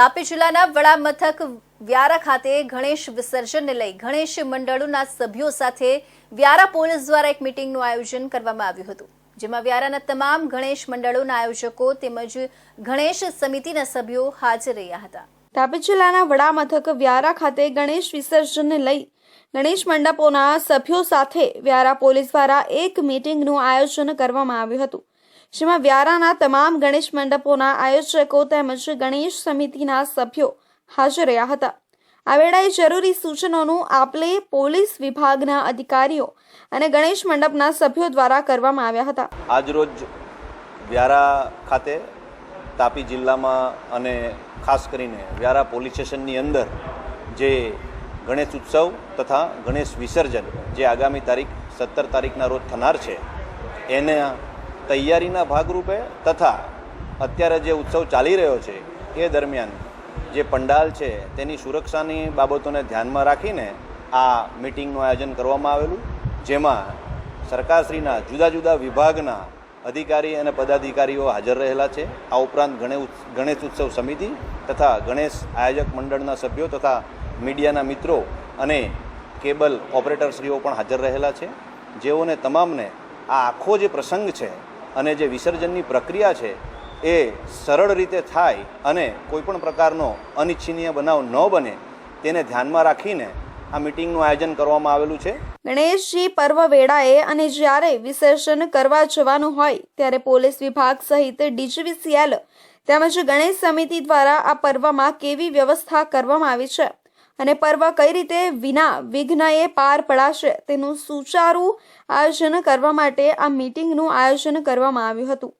તાપી જિલ્લાના વડા મથક વ્યારા ખાતે ગણેશ વિસર્જનને લઈ ગણેશ મંડળોના સભ્યો સાથે વ્યારા પોલીસ દ્વારા એક મિટિંગનું આયોજન કરવામાં આવ્યું હતું, જેમાં વ્યારાના તમામ ગણેશ મંડળોના આયોજકો તેમજ ગણેશ સમિતિના સભ્યો હાજર રહ્યા હતા. તાપી જિલ્લાના વડા મથક વ્યારા ખાતે ગણેશ વિસર્જનને લઈ ગણેશ મંડપોના સભ્યો સાથે વ્યારા પોલીસ દ્વારા એક મિટિંગનું આયોજન કરવામાં આવ્યું હતું જેમાં વ્યારાના તમામ ગણેશ મંડપોના આયોજકો તેમજ ગણેશ સમિતિના સભ્યો હાજર રહ્યા હતા. આ વેળાએ જરૂરી સૂચનોનું આપલે પોલીસ વિભાગના અધિકારીઓ અને ગણેશ મંડપના સભ્યો દ્વારા કરવામાં આવ્યા હતા. આજરોજ વ્યારા ખાતે તાપી જિલ્લામાં અને ખાસ કરીને વ્યારા પોલીસ સ્ટેશનની અંદર જે ગણેશ ઉત્સવ તથા ગણેશ વિસર્જન જે આગામી તારીખ સત્તર તારીખના રોજ થનાર છે, એના તૈયારીના ભાગરૂપે તથા અત્યારે જે ઉત્સવ ચાલી રહ્યો છે, એ દરમિયાન જે પંડાલ છે, તેની સુરક્ષાની બાબતોને ધ્યાનમાં રાખીને આ મિટિંગનું આયોજન કરવામાં આવેલું. જેમાં સરકારશ્રીના જુદા જુદા વિભાગના અધિકારી અને પદાધિકારીઓ હાજર રહેલા છે. આ ઉપરાંત ગણેશ ઉત્સવ સમિતિ તથા ગણેશ આયોજક મંડળના સભ્યો તથા મીડિયાના મિત્રો અને કેબલ ઓપરેટરશ્રીઓ પણ હાજર રહેલા છે. જેઓને તમામને આ આખો જે પ્રસંગ છે અને જે વિસર્જનની પ્રક્રિયા છે, એ સરળ રીતે થાય અને કોઈપણ પ્રકારનો અનિચ્છનીય બનાવ ન બને, તેને ધ્યાનમાં રાખીને આ મિટિંગનું આયોજન કરવામાં આવેલું છે. ગણેશજી પર્વ વેળાએ અને જ્યારે વિસર્જન કરવા જવાનું હોય, ત્યારે પોલીસ વિભાગ સહિત ડીજીવીસીએલ તેમજ ગણેશ સમિતિ દ્વારા આ પર્વમાં કેવી વ્યવસ્થા કરવામાં આવી છે? અને પર્વ કઈ રીતે વિના વિઘ્નએ પાર પડાશે તેનું સુચારું આયોજન કરવા માટે આ મીટિંગનું આયોજન કરવામાં આવ્યું હતું.